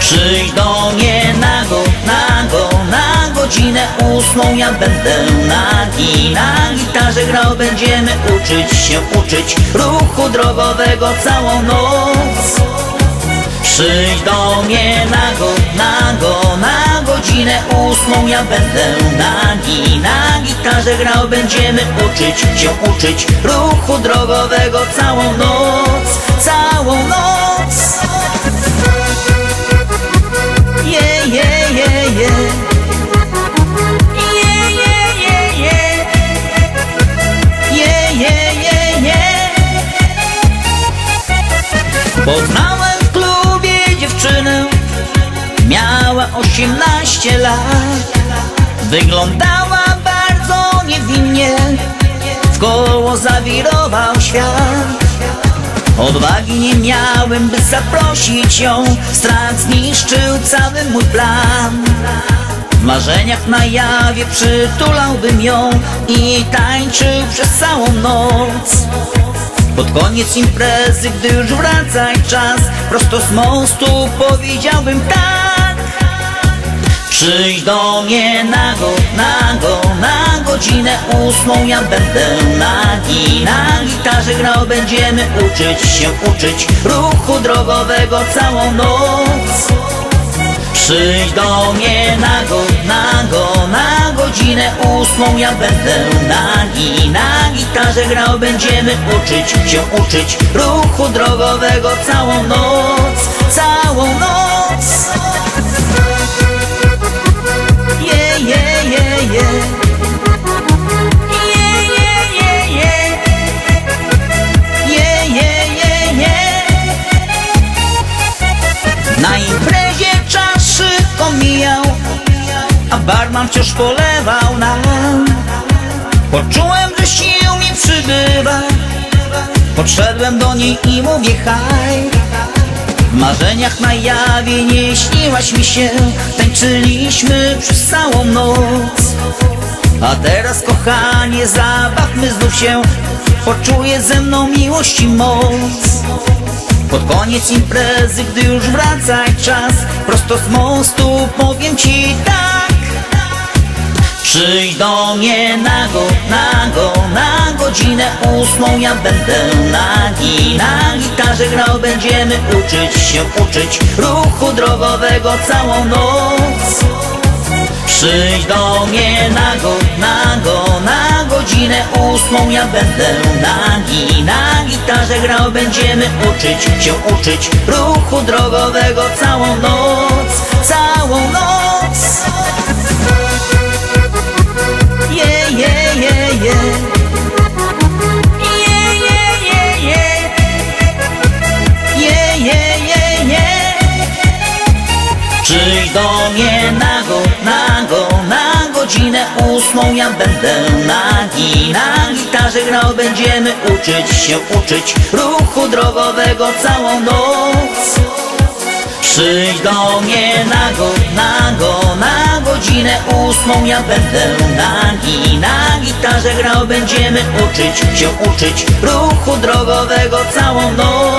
Przyjdź do ósmą ja będę nagi Na gitarze grał, będziemy uczyć się, uczyć ruchu drogowego całą noc. Przyjdź do mnie nago, nago, na godzinę ósmą ja będę nagi Na gitarze grał, będziemy uczyć się, uczyć ruchu drogowego całą noc Całą noc Poznałem w klubie dziewczynę Miała 18 lat. Wyglądała bardzo niewinnie W koło zawirował świat. Odwagi nie miałem, by zaprosić ją Strach zniszczył cały mój plan. W marzeniach na jawie przytulałbym ją I tańczył przez całą noc pod koniec imprezy, gdy już wracaj czas Prosto z mostu powiedziałbym tak. Przyjdź do mnie nago, nago, na godzinę ósmą ja będę nagi Na gitarze grał, będziemy uczyć się, uczyć ruchu drogowego całą noc. Przyjdź do mnie nago, nago, na godzinę ósmą ja będę nagi Na gitarze grał, będziemy uczyć się, uczyć ruchu drogowego całą noc Całą noc. Yeah, yeah, yeah, yeah Yeah, yeah, yeah, yeah Yeah, yeah, yeah, yeah Na imprezie czas szybko mijał A barman wciąż polewał nam Poczułem, że mi przybywa. Podszedłem do niej i mówię haj. W marzeniach na jawie nie śniłaś mi się. Tańczyliśmy przez całą noc. A teraz kochanie zabawmy znów się. Poczuję ze mną miłość i moc. Pod koniec imprezy, gdy już wracaj czas Prosto z mostu powiem ci tak Przyjdź do mnie nago, nago, na godzinę ósmą ja będę nagi Na gitarze grał, będziemy uczyć się, uczyć ruchu drogowego całą noc. Przyjdź do mnie nago, nago, na godzinę ósmą ja będę nagi Na gitarze grał, będziemy uczyć się, uczyć ruchu drogowego całą noc. Całą noc Przyjdź do mnie nago, nago, na godzinę ósmą ja będę nagi Na gitarze grał, będziemy uczyć się, uczyć ruchu drogowego całą noc. Przyjdź do mnie nago, nago, na godzinę ósmą ja będę nagi Na gitarze grał, będziemy uczyć się, uczyć ruchu drogowego całą noc